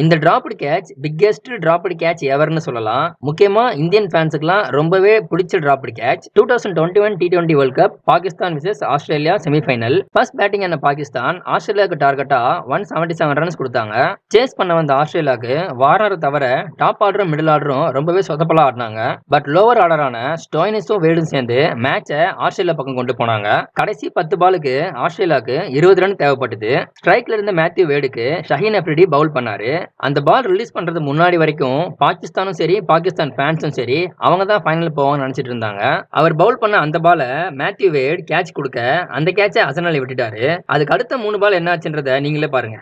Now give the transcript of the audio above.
இந்த dropped catch biggest dropped catch எவர்னு சொல்லலாம். முக்கியமா இந்தியன் ஃபேன்ஸுக்குலாம் ரொம்பவே பிடிச்ச dropped catch two thousand twenty one T twenty world cup Pakistan versus Australia semifinal first batting ஆன பாகிஸ்தான்? ஆஸ்திரேலியாவுக்கு டார்கெட்டா ஒன் செவன்டி செவன் ரன்ஸ் கொடுத்தாங்க. சேஸ் பண்ண வந்த ஆஸ்திரேலியாவுக்கு வார்னர் தவிர டாப் ஆர்டரும் மிடில் ஆர்டரும் ரொம்பவே சொதப்பலா ஆடினாங்க. பட் லோவர் ஆர்டரான ஸ்டோயினிஸும் வேடும் சேர்ந்து மேட்சை ஆஸ்திரேலியா பக்கம் கொண்டு போனாங்க. கடைசி பத்து பாலுக்கு ஆஸ்திரேலியாவுக்கு இருபது ரன் தேவைப்பட்டது. ஸ்ட்ரைக்ல இருந்த மேத்யூ வேடுக்கு ஷஹீன் அப்ரிடி பவுல் பண்ணாரு. அந்த பால் ரிலீஸ் பண்றது முன்னாடி வரைக்கும் பாகிஸ்தானும் சரி பாகிஸ்தான் ஃபேன்ஸும் சரி அவங்க தான் ஃபைனல் போவாங்கன்னு நினச்சிட்டு இருந்தாங்க. அவர் பவுல் பண்ண அந்த பாலை மேத்யூ வேட் கேட்ச் கொடுக்க அந்த கேட்சை அசனலை விட்டுட்டாரு. அதுக்கு அடுத்த மூணு பால் என்ன ஆச்சுன்றத நீங்களே பாருங்க.